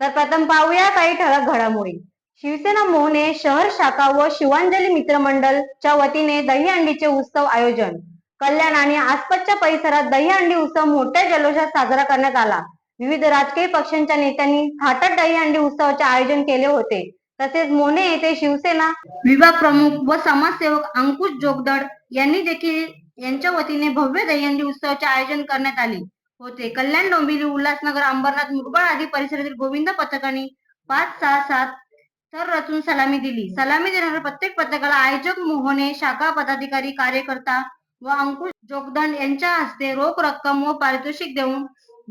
तर प्रथम पाहूया काही ठळक घडामोडी. शिवसेना मोहने शहर शाखा व शिवांजली मित्रमंडळच्या वतीने दहीहंडीचे उत्सव आयोजन. कल्याण आणि आसपासच्या परिसरात दहीहंडी उत्सव मोठ्या जल्लोषात साजरा करण्यात आला. विविध राजकीय पक्षांच्या नेत्यांनी थाटात दहीहंडी उत्सवाचे आयोजन केले होते. तसेच मोने येथे शिवसेना विभाग प्रमुख व समाजसेवक अंकुश जोगदड यांनी देखील यांच्या वतीने भव्य दहीहंडी उत्सवाचे आयोजन करण्यात आले. होते. कल्याण डोंबिवली उल्हासनगर अंबरनाथ मुरबाड आदी परिसरातील गोविंद पथकाने पाच सहा सात थर रचून सलामी दिली. सलामी देणाऱ्या प्रत्येक पथकाला आयोजक मोहने शाखा पदाधिकारी कार्यकर्ता व अंकुश जोगदंड यांच्या हस्ते रोख रक्कम व पारितोषिक देऊन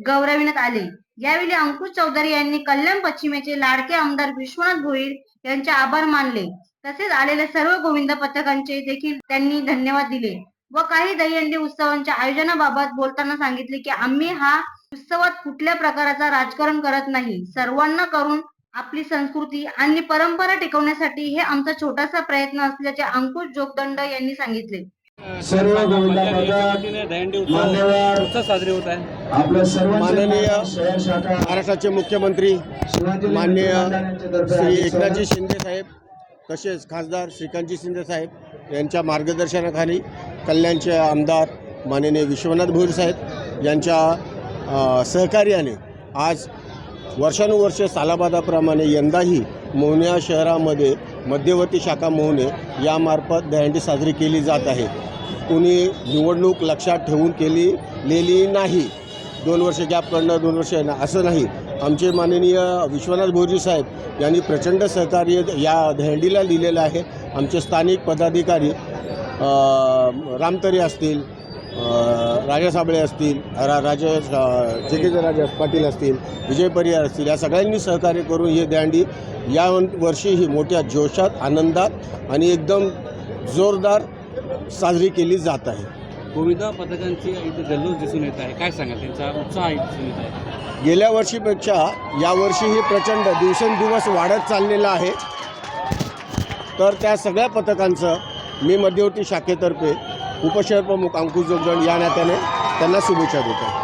गौरविण्यात आले. यावेळी अंकुश चौधरी यांनी कल्याण पश्चिमेचे लाडके आमदार विश्वनाथ भोईर यांचे आभार मानले. तसेच आलेल्या सर्व गोविंद पथकांचे देखील त्यांनी धन्यवाद दिले. व काही दहीहंडी उत्सवांच्या आयोजनाबाबत बोलताना सांगितले की आम्ही हा उत्सवात कुठल्या प्रकारचा राजकारण करत नाही. सर्वांना करून आपली संस्कृती आणि परंपरा टिकवण्यासाठी हे आमचा छोटासा प्रयत्न असल्याचे अंकुश जोगदंड यांनी सांगितले. सर्व साजरे होत आहे आपल्या सर्वांचे माननीय शहर शाखा महाराष्ट्राचे मुख्यमंत्री माननीय श्री एकनाथजी शिंदे साहेब तसेच खासदार श्रीकांतजी शिंदे साहेब यांच्या मार्गदर्शनाखाली कल्याणचे आमदार माननीय विश्वनाथ भोईर साहेब यांच्या सहकार्याने आज वर्षानुवर्षे सालाबादाप्रमाणे यंदाही मोहनिया शहरामध्ये मध्यवर्ती शाखा मोहने यामार्फत दहंडी साजरी केली जात आहे. कुणी निवडणूक लक्षात ठेवून केली नाही. दोन वर्ष गॅप करणं दोन वर्ष येणं असं नाही. आमचे माननीय विश्वनाथ भोजी साहेब यांनी प्रचंड सहकार्य या दहंडीला लिहिलेलं आहे. आमचे स्थानिक पदाधिकारी रामतरे असतील राजा साबळे असतील रा राजे जगेंद्र राजा पाटील असतील विजय परिहार असतील या सगळ्यांनी सहकार्य करून ही दांडी या वर्षी ही मोठ्या जोशात आनंदात आणि एकदम जोरदार साजरी केली जात आहे. गोविंद पथकांची इथे जल्लोष दिसून येत आहे. काय सांगाल? त्यांचा उत्साह इथे दिसून येत आहे. गेल्या वर्षीपेक्षा यावर्षीही प्रचंड दिवसेंदिवस वाढत चाललेला आहे. तर त्या सगळ्या पथकांचं मी मध्यवर्ती शाखेतर्फे उपशहर प्रमुख अंकुश जोगदंड या नात्याने त्यांना शुभेच्छा देतो.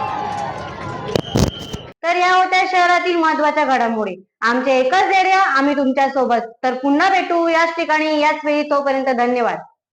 तर या होत्या शहरातील महत्त्वाच्या घडामोडी. आमचे एकच धैर्य आम्ही तुमच्यासोबत तर पुन्हा भेटू याच ठिकाणी याच वेळी तोपर्यंत धन्यवाद.